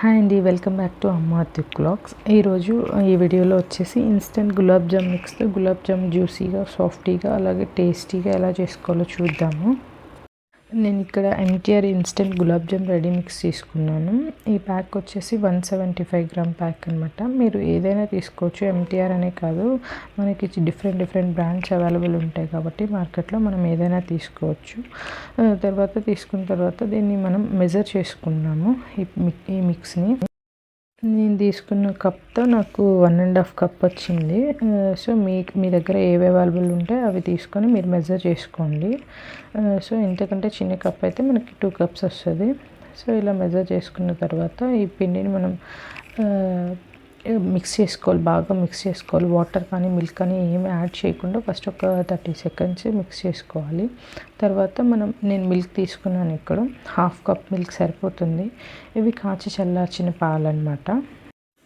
Hi అండి welcome back to Amma clocks blogs ఈరోజు ఈ వీడియోలో వచ్చేసి ఇన్స్టెంట్ గులాబ్ జామ్ మిక్స్తో గులాబ్ జామ్ జ్యూసీగా సాఫ్టీగా అలాగే టేస్టీగా ఎలా చేసుకోవాలో చూద్దాము. నేను ఇక్కడ MTR instant gulab jam ready mix తీసుకున్నాను ఈ ప్యాక్ వచ్చేసి one seventy five gram pack అనమాట మీరు ఏదైనా తీసుకోవచ్చు. ఎంటీఆర్ అనే కాదు. మనకి డిఫరెంట్ డిఫరెంట్ బ్రాండ్స్ అవైలబుల్ ఉంటాయి కాబట్టి మార్కెట్లో మనం ఏదైనా తీసుకోవచ్చు. తర్వాత తీసుకున్న తర్వాత దీన్ని మనం మెజర్ చేసుకున్నాము ఈ మిక్స్ని నేను తీసుకున్న కప్తో నాకు వన్ అండ్ హాఫ్ కప్ వచ్చింది. సో మీ మీ దగ్గర ఏవి అవైలబుల్ ఉంటే అవి తీసుకొని మీరు మెజర్ చేసుకోండి. సో ఇంతకంటే చిన్న కప్ అయితే మనకి టూ కప్స్ వస్తుంది. సో ఇలా మెజర్ చేసుకున్న తర్వాత ఈ పిండిని మనం మిక్స్ చేసుకోవాలి బాగా మిక్స్ చేసుకోవాలి. వాటర్ కానీ మిల్క్ కానీ ఏమి యాడ్ చేయకుండా ఫస్ట్ ఒక థర్టీ సెకండ్స్ మిక్స్ చేసుకోవాలి. తర్వాత మనం నేను మిల్క్ తీసుకున్నాను ఇక్కడ. హాఫ్ కప్ మిల్క్ సరిపోతుంది. ఇవి కాచి చల్లార్చిన పాలు అనమాట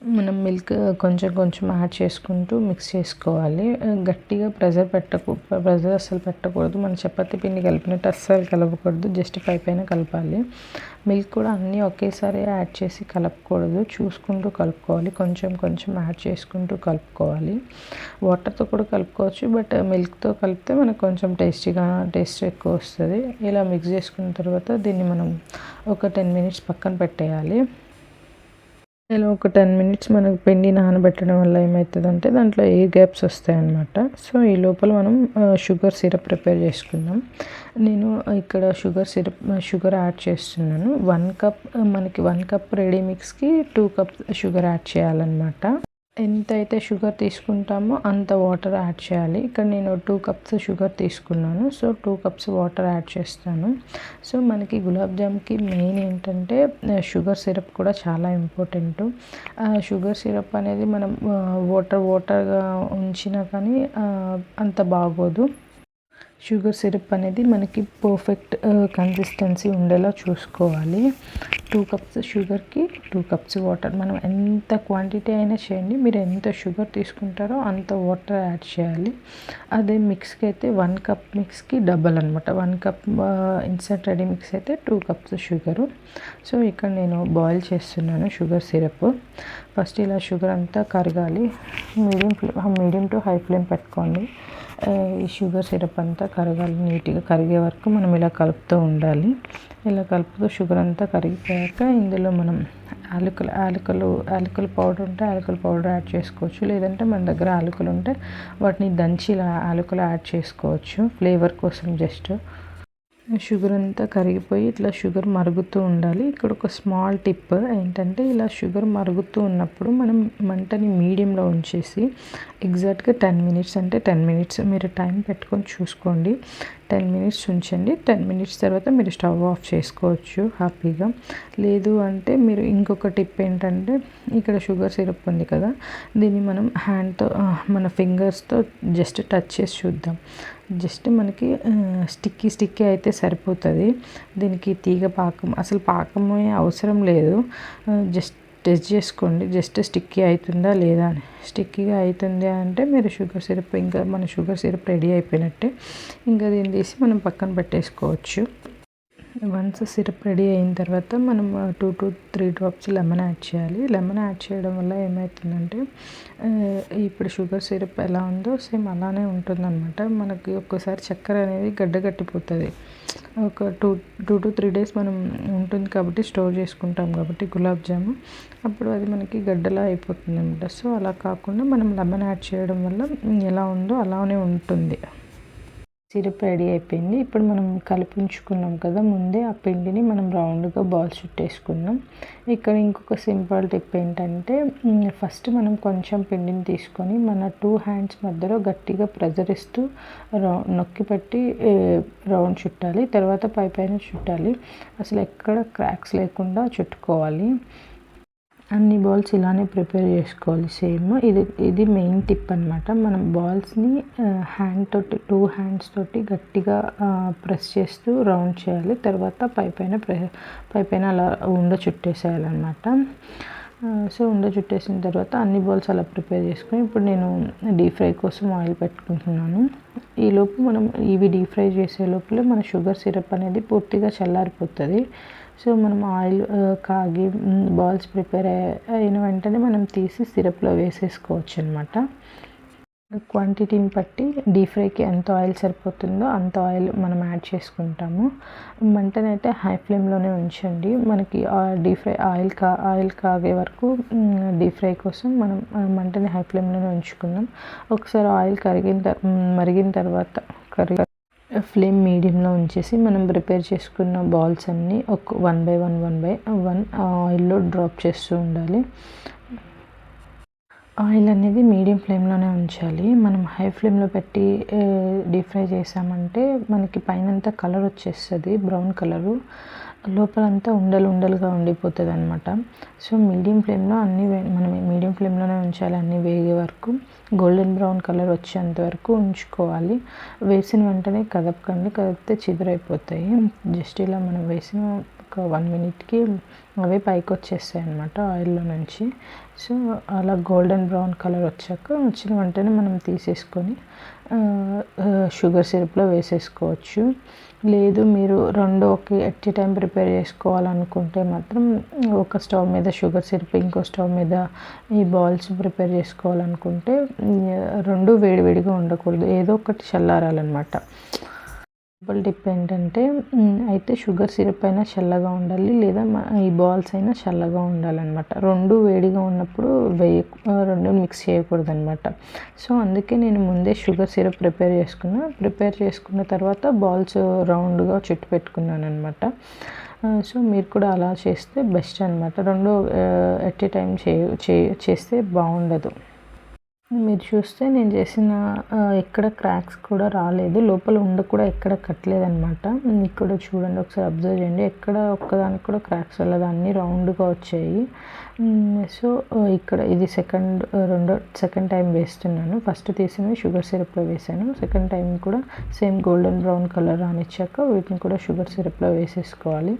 మనం మిల్క్ కొంచెం కొంచెం యాడ్ చేసుకుంటూ మిక్స్ చేసుకోవాలి. గట్టిగా ప్రెజర్ పెట్టకు ప్రెజర్ అస్సలు పెట్టకూడదు. మన చపాతీ పిండి కలిపినట్టు అస్సలు కలపకూడదు. జస్ట్ పై పైన కలపాలి. మిల్క్ కూడా అన్నీ ఒకేసారి యాడ్ చేసి కలపకూడదు. చూసుకుంటూ కలుపుకోవాలి. కొంచెం కొంచెం యాడ్ చేసుకుంటూ కలుపుకోవాలి. వాటర్తో కూడా కలుపుకోవచ్చు. బట్ మిల్క్తో కలిపితే మనకు కొంచెం టేస్టీగా టేస్ట్ ఎక్కువ వస్తుంది. ఇలా మిక్స్ చేసుకున్న తర్వాత దీన్ని మనం ఒక టెన్ మినిట్స్ పక్కన పెట్టేయాలి. ఇలా ఒక టెన్ మినిట్స్ మనకు పిండి నానబెట్టడం వల్ల ఏమవుతుందంటే దాంట్లో ఏ గ్యాప్స్ వస్తాయన్నమాట. సో ఈ లోపల మనం షుగర్ సిరప్ ప్రిపేర్ చేసుకుందాం. నేను ఇక్కడ షుగర్ సిరప్ షుగర్ యాడ్ చేస్తున్నాను. వన్ కప్ మనకి వన్ కప్ రెడీ మిక్స్కి టూ కప్ షుగర్ యాడ్ చేయాలన్నమాట. ఎంతైతే షుగర్ తీసుకుంటామో అంత వాటర్ యాడ్ చేయాలి. ఇక్కడ నేను టూ కప్స్ షుగర్ తీసుకున్నాను. So two cups water add చేస్తాను. సో మనకి గులాబ్ జామ్కి మెయిన్ ఏంటంటే షుగర్ సిరప్ కూడా చాలా ఇంపార్టెంట్. షుగర్ సిరప్ అనేది మనం వాటర్ వాటర్గా ఉంచినా కానీ అంత బాగోదు. షుగర్ సిరప్ అనేది మనకి పర్ఫెక్ట్ కన్సిస్టెన్సీ ఉండేలా చూసుకోవాలి. టూ కప్స్ షుగర్కి టూ కప్స్ వాటర్. మనం ఎంత క్వాంటిటీ అయినా చేయండి. మీరు ఎంత షుగర్ తీసుకుంటారో అంత వాటర్ యాడ్ చేయాలి. అదే మిక్స్కి అయితే వన్ కప్ మిక్స్కి డబల్ అనమాట one cup instant ready mix అయితే టూ కప్స్ షుగరు. సో ఇక్కడ నేను బాయిల్ చేస్తున్నాను షుగర్ సిరప్. ఫస్ట్ ఇలా షుగర్ అంతా కరగాలి. Medium flame medium to high flame పెట్టుకోండి. ఈ షుగర్ సిరప్ అంతా కరగాలి. నీట్గా కరిగే వరకు మనం ఇలా కలుపుతూ ఉండాలి. ఇలా కలుపుతూ షుగర్ అంతా కరిగిపోయాక ఇందులో మనం ఆలుకలు ఆలుకలు యాలకుల పౌడర్ ఉంటే యాలకుల పౌడర్ యాడ్ చేసుకోవచ్చు. లేదంటే మన దగ్గర ఆలుకలు ఉంటే వాటిని దంచి ఇలా యాడ్ చేసుకోవచ్చు. ఫ్లేవర్ కోసం జస్ట్ షుగర్ అంతా కరిగిపోయి ఇట్లా షుగర్ మరుగుతూ ఉండాలి. ఇక్కడ ఒక స్మాల్ టిప్ ఏంటంటే ఇలా షుగర్ మరుగుతూ ఉన్నప్పుడు మనం మంటని మీడియంలో ఉంచేసి ఎగ్జాక్ట్గా టెన్ మినిట్స్ అంటే టెన్ మినిట్స్ మీరు టైం పెట్టుకొని చూసుకోండి. టెన్ మినిట్స్ ఉంచండి. టెన్ మినిట్స్ తర్వాత మీరు స్టవ్ ఆఫ్ చేసుకోవచ్చు హ్యాపీగా. లేదు అంటే మీరు ఇంకొక టిప్ ఏంటంటే ఇక్కడ షుగర్ సిరప్ ఉంది కదా దీన్ని మనం హ్యాండ్తో మన ఫింగర్స్తో జస్ట్ టచ్ చేసి చూద్దాం. జస్ట్ మనకి స్టిక్కీ స్టిక్కీ అయితే సరిపోతుంది. దీనికి తీగ పాకం అసలు పాకమే అవసరం లేదు. జస్ట్ టెస్ట్ చేసుకోండి. జస్ట్ స్టిక్కీ అవుతుందా లేదా అని. స్టిక్కీగా అవుతుంది అంటే మీరు షుగర్ సిరప్ ఇంకా మన షుగర్ సిరప్ రెడీ అయిపోయినట్టే. ఇంకా దీన్ని తీసి మనం పక్కన పెట్టేసుకోవచ్చు. వన్స్ సిరప్ రెడీ అయిన తర్వాత మనం two to three drops lemon add చేయాలి. లెమన్ యాడ్ చేయడం వల్ల ఏమవుతుందంటే ఇప్పుడు షుగర్ సిరప్ ఎలా ఉందో సేమ్ అలానే ఉంటుందన్నమాట. మనకి ఒక్కసారి చక్కెర అనేది గడ్డ కట్టిపోతుంది ఒక two two to three days మనం ఉంటుంది కాబట్టి స్టోర్ చేసుకుంటాం కాబట్టి గులాబ్ జాము. అప్పుడు అది మనకి గడ్డలా అయిపోతుంది అనమాట సో అలా కాకుండా మనం లెమన్ యాడ్ చేయడం వల్ల ఎలా ఉందో అలానే ఉంటుంది. సిరప్ రెడీ అయిపోయింది. ఇప్పుడు మనం కలిపించుకున్నాం కదా ముందే ఆ పిండిని మనం రౌండ్గా బాల్స్ చుట్టేసుకున్నాం. ఇక్కడ ఇంకొక సింపుల్ టిప్ ఏంటంటే ఫస్ట్ మనం కొంచెం పిండిని తీసుకొని మన టూ హ్యాండ్స్ మధ్యలో గట్టిగా ప్రెజర్ ఇస్తూ రౌ నొక్కి పెట్టి రౌండ్ చుట్టాలి. తర్వాత పై పైన చుట్టాలి. అసలు ఎక్కడ క్రాక్స్ లేకుండా చుట్టుకోవాలి. అన్ని బాల్స్ ఇలానే ప్రిపేర్ చేసుకోవాలి సేమ్ ఇది ఇది మెయిన్ టిప్ అనమాట మనం బాల్స్ని హ్యాండ్ తోటి టూ హ్యాండ్స్ తోటి గట్టిగా ప్రెస్ చేస్తూ రౌండ్ చేయాలి. తర్వాత పై పైన ప్రె పై పైన అలా ఉండ చుట్టేసేయాలన్నమాట. సో ఉండ చుట్టేసిన తర్వాత అన్ని బాల్స్ అలా ప్రిపేర్ చేసుకుని ఇప్పుడు నేను డీప్ ఫ్రై కోసం ఆయిల్ పెట్టుకుంటున్నాను. ఈలోపు మనం ఇవి డీప్ ఫ్రై చేసే లోపల మన షుగర్ సిరప్ అనేది పూర్తిగా చల్లారిపోతుంది. సో మనం ఆయిల్ కాగి బాల్స్ ప్రిపేర్ అయిన వెంటనే మనం తీసి సిరప్లో వేసేసుకోవచ్చు అనమాట క్వాంటిటీని బట్టి డీప్ ఫ్రైకి ఎంత ఆయిల్ సరిపోతుందో అంత ఆయిల్ మనం యాడ్ చేసుకుంటాము. మంటనైతే హై ఫ్లేమ్లోనే ఉంచండి. మనకి డీప్ ఫ్రై ఆయిల్ కా ఆయిల్ కాగే వరకు డీప్ ఫ్రై కోసం మనం మంటని హై ఫ్లేమ్లోనే ఉంచుకుందాం. ఒకసారి ఆయిల్ కరిగిన మరిగిన తర్వాత కరిగి ఫ్లేమ్ మీడియంలో ఉంచేసి మనం ప్రిపేర్ చేసుకున్న బాల్స్ అన్నీ ఒక one by one one by one ఆయిల్లో డ్రాప్ చేస్తూ ఉండాలి. ఆయిల్ అనేది మీడియం ఫ్లేమ్లోనే ఉంచాలి. మనం హై ఫ్లేమ్లో పెట్టి డీప్ ఫ్రై చేసామంటే మనకి పైనంతా కలర్ వచ్చేస్తుంది బ్రౌన్ కలరు. లోపలంతా ఉండలు ఉండలుగా ఉండిపోతుంది అనమాట సో మీడియం ఫ్లేమ్లో అన్నీ మనం మీడియం ఫ్లేమ్లోనే ఉంచాలి. అన్నీ వేగే వరకు గోల్డెన్ బ్రౌన్ కలర్ వచ్చేంత వరకు ఉంచుకోవాలి. వేసిన వెంటనే కదపకండి. కదిపితే చిదురైపోతాయి జస్ట్ ఇలా మనం వేసిన ఒక వన్ మినిట్కి అవి పైకి వచ్చేస్తాయి అనమాట ఆయిల్లో నుంచి. సో అలా గోల్డెన్ బ్రౌన్ కలర్ వచ్చాక వచ్చిన వెంటనే మనం తీసేసుకొని షుగర్ సిరప్లో వేసేసుకోవచ్చు. లేదు మీరు రెండు ఒక ఎట్ టైం ప్రిపేర్ చేసుకోవాలనుకుంటే మాత్రం ఒక స్టవ్ మీద షుగర్ సిరప్ ఇంకో స్టవ్ మీద ఈ బాల్స్ ప్రిపేర్ చేసుకోవాలనుకుంటే రెండు వేడివేడిగా ఉండకూడదు. ఏదో ఒకటి చల్లారాలన్నమాట. డబుల్ టిప్ ఏంటంటే అయితే షుగర్ సిరప్ అయినా చల్లగా ఉండాలి లేదా ఈ బాల్స్ అయినా చల్లగా ఉండాలన్నమాట. రెండు వేడిగా ఉన్నప్పుడు వేయ రెండు మిక్స్ చేయకూడదు అనమాట సో అందుకే నేను ముందే షుగర్ సిరప్ ప్రిపేర్ చేసుకున్నా. ప్రిపేర్ చేసుకున్న తర్వాత బాల్స్ రౌండ్గా చుట్టు పెట్టుకున్నాను అనమాట సో మీరు కూడా అలా చేస్తే బెస్ట్ అనమాట రెండు ఎట్ ఏ టైం చే చేస్తే బాగుండదు. మీరు చూస్తే నేను చేసిన ఎక్కడ క్రాక్స్ కూడా రాలేదు. లోపల ఉండ కూడా ఎక్కడ కట్టలేదనమాట ఇక్కడ చూడండి ఒకసారి అబ్జర్వ్ చేయండి. ఎక్కడ ఒక్కదానికి కూడా క్రాక్స్ వెళ్ళదు అన్నీ రౌండ్గా వచ్చాయి. సో ఇక్కడ ఇది సెకండ్ రెండో సెకండ్ టైం వేస్తున్నాను. ఫస్ట్ తీసినవి షుగర్ సిరప్లో వేసాను. సెకండ్ టైం కూడా సేమ్ గోల్డెన్ బ్రౌన్ కలర్ రానిచ్చాక వీటిని కూడా షుగర్ సిరప్లో వేసేసుకోవాలి.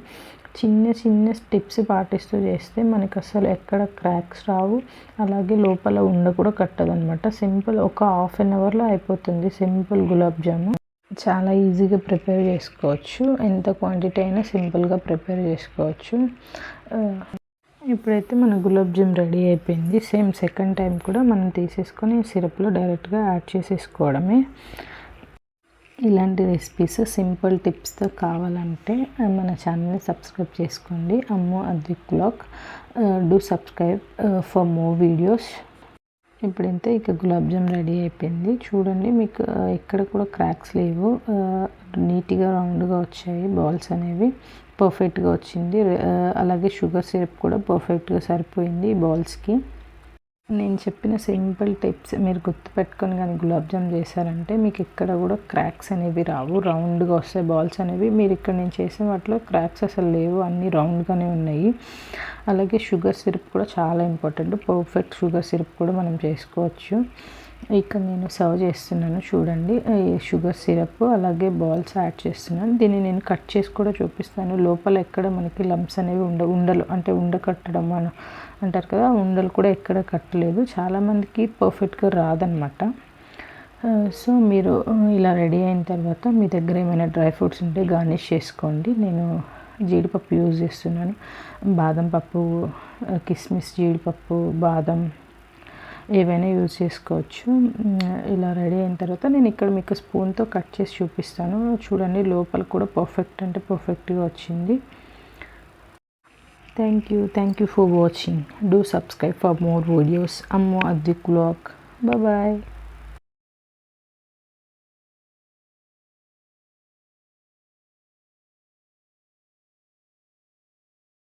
చిన్న చిన్న స్టెప్స్ పాటిస్తూ చేస్తే మనకు అసలు ఎక్కడ క్రాక్స్ రావు. అలాగే లోపల ఉండ కూడా కట్టదనమాట సింపుల్ ఒక హాఫ్ అన్ అవర్లో అయిపోతుంది. సింపుల్ గులాబ్ జాము. చాలా ఈజీగా ప్రిపేర్ చేసుకోవచ్చు. ఎంత క్వాంటిటీ అయినా సింపుల్గా ప్రిపేర్ చేసుకోవచ్చు. ఇప్పుడైతే మన గులాబ్ జామ్ రెడీ అయిపోయింది. సేమ్ సెకండ్ టైం కూడా మనం తీసేసుకొని సిరప్లో డైరెక్ట్గా యాడ్ చేసేసుకోవడమే. ఇలాంటి రెసిపీస్ సింపుల్ టిప్స్తో కావాలంటే మన ఛానల్ని సబ్స్క్రైబ్ చేసుకోండి. అమ్మో Advik blog do subscribe for more videos ఇప్పుడైతే ఇక గులాబ్ జామ్ రెడీ అయిపోయింది. చూడండి మీకు ఎక్కడ కూడా క్రాక్స్ లేవు. నీట్గా రౌండ్గా వచ్చాయి బాల్స్ అనేవి. పర్ఫెక్ట్గా వచ్చింది. అలాగే షుగర్ సిరప్ కూడా పర్ఫెక్ట్గా సరిపోయింది బాల్స్కి. నేను చెప్పిన సింపుల్ టిప్స్ మీరు గుర్తుపెట్టుకొని కానీ గులాబ్ జామ్ చేశారంటే మీకు ఇక్కడ కూడా క్రాక్స్ అనేవి రావు. రౌండ్గా వస్తాయి బాల్స్ అనేవి. మీరు ఇక్కడ నేను చేసిన వాటిలో క్రాక్స్ అసలు లేవు. అన్నీ రౌండ్గానే ఉన్నాయి. అలాగే షుగర్ సిరప్ కూడా చాలా ఇంపార్టెంట్. పర్ఫెక్ట్ షుగర్ సిరప్ కూడా మనం చేసుకోవచ్చు. ఇక్కడ నేను సర్వ్ చేస్తున్నాను చూడండి. షుగర్ సిరప్ అలాగే బాల్స్ యాడ్ చేస్తున్నాను. దీన్ని నేను కట్ చేసి కూడా చూపిస్తాను. లోపల ఎక్కడ మనకి లంప్స్ అనేవి ఉండ ఉండలు అంటే ఉండ కట్టడం అని అంటారు కదా ఉండలు కూడా ఎక్కడ కట్టలేదు. చాలామందికి పర్ఫెక్ట్గా రాదనమాట. సో మీరు ఇలా రెడీ అయిన తర్వాత మీ దగ్గర ఏమైనా డ్రై ఫ్రూట్స్ ఉంటే గార్నిష్ చేసుకోండి. నేను జీడిపప్పు యూజ్ చేస్తున్నాను. బాదం పప్పు కిస్మిస్ జీడిపప్పు బాదం ఏవైనా యూజ్ చేసుకోవచ్చు. ఇలా రెడీ అయిన తర్వాత నేను ఇక్కడ మీకు స్పూన్తో కట్ చేసి చూపిస్తాను. చూడండి లోపల కూడా పర్ఫెక్ట్ అంటే పర్ఫెక్ట్గా వచ్చింది. Thank you thank you for watching do subscribe for more videos అమ్మో అద్విక్ బ్లాగ్ బాయ్